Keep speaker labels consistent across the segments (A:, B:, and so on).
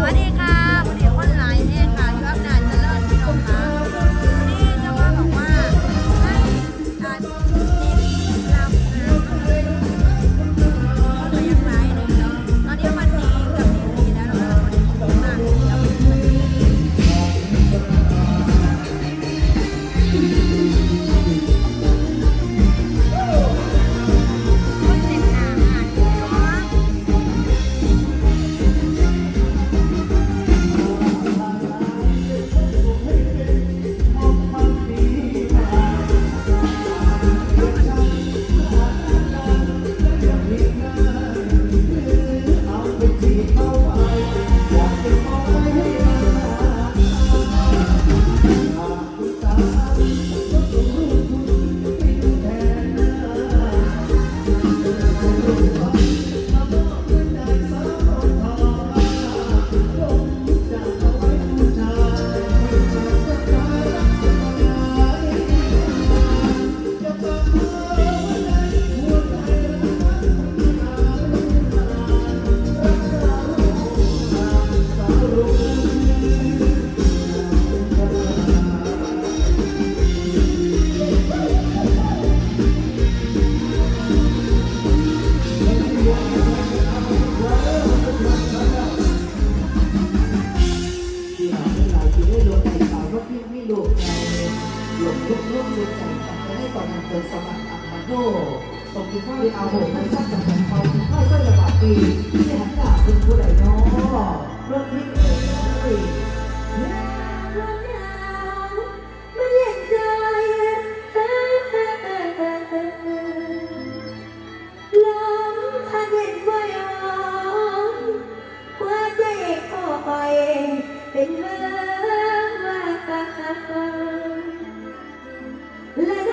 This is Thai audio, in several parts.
A: สวัสดีค่ะ เกิด
B: สมัครอัมมาโดตกอยู่ข้าวในอาโหท่นทราบจากแผ่นเขาข้าวเส้นระบาดดีที่หันดาคุณผู้ใดน้อ
A: เรื่องนี้เอ๋ยเป็นเมื่อมาและ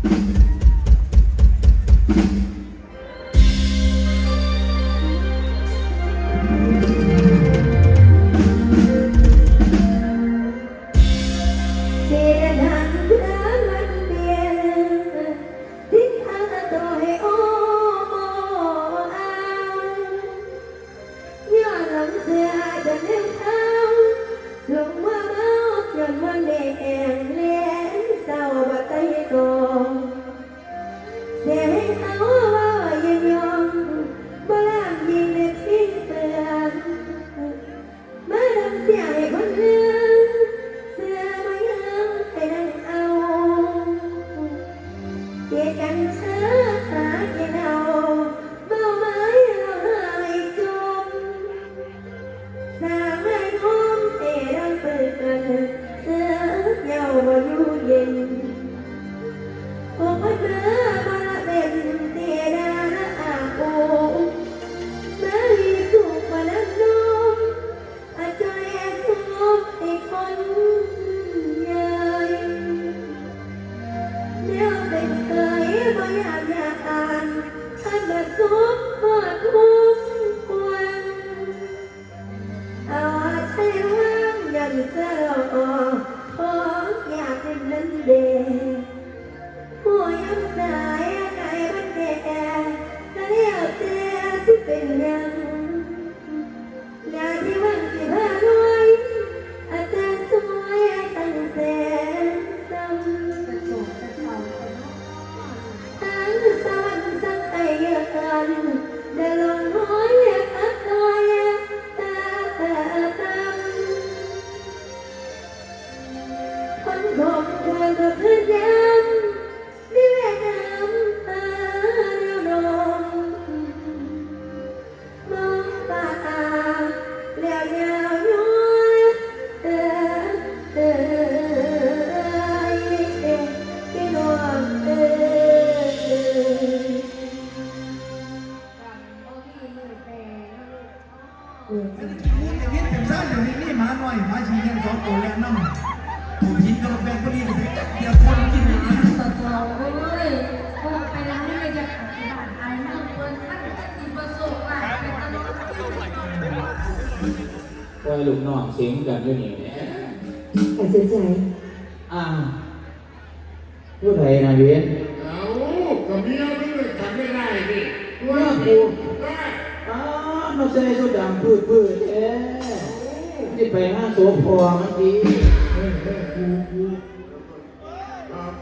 A: Thank you. เป็ ออ
C: ย่างนี้เป็นซ่าอย่างนี้นี่หมาหน่อยหมาชีเลี้ยงสองตัวแล้วน้ำผู้หินกระแบงก็ดีไปเลยเดี๋ยวคนกินอย่างนี้
D: ต่อต่อโอ้ยพอไปแล้วไม่ได้จะขับบ้านไอ้เมื่อเปิดมันจะสิประสบว่าเป็นตลอด
E: ปล่อยลูกน้องเสียงกันอยู่นี่แหละ
A: ตัดสินใจ
E: อ้าวผู้ใดนะเวียน
F: เอาก็เมียไม่เลยทำไม่ได้นี่
E: ว่ากูอ้าวน้อง ใส่สุดดำพืดพืดเอ๊นี่ไปห้าโสพอเมื่อกี้
F: เฮ้ยเฮ้ยกูกูครับ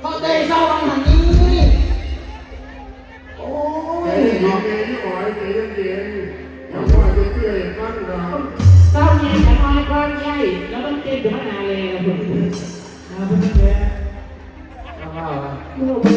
E: เขาใจเศร้าบังหันนี้ โอ้ย
F: เย็น
E: เนาะ
F: ๆที่อ่อยใจเย็นอย่าว่าจะเชื่อยกันเรา
E: เศร้าเนี่ยจะน้อยก้อนใหญ่แล้วต้องเต้นถึงขนาดเลยนะคุณ
C: มาเพื่อนแก
E: ว้าว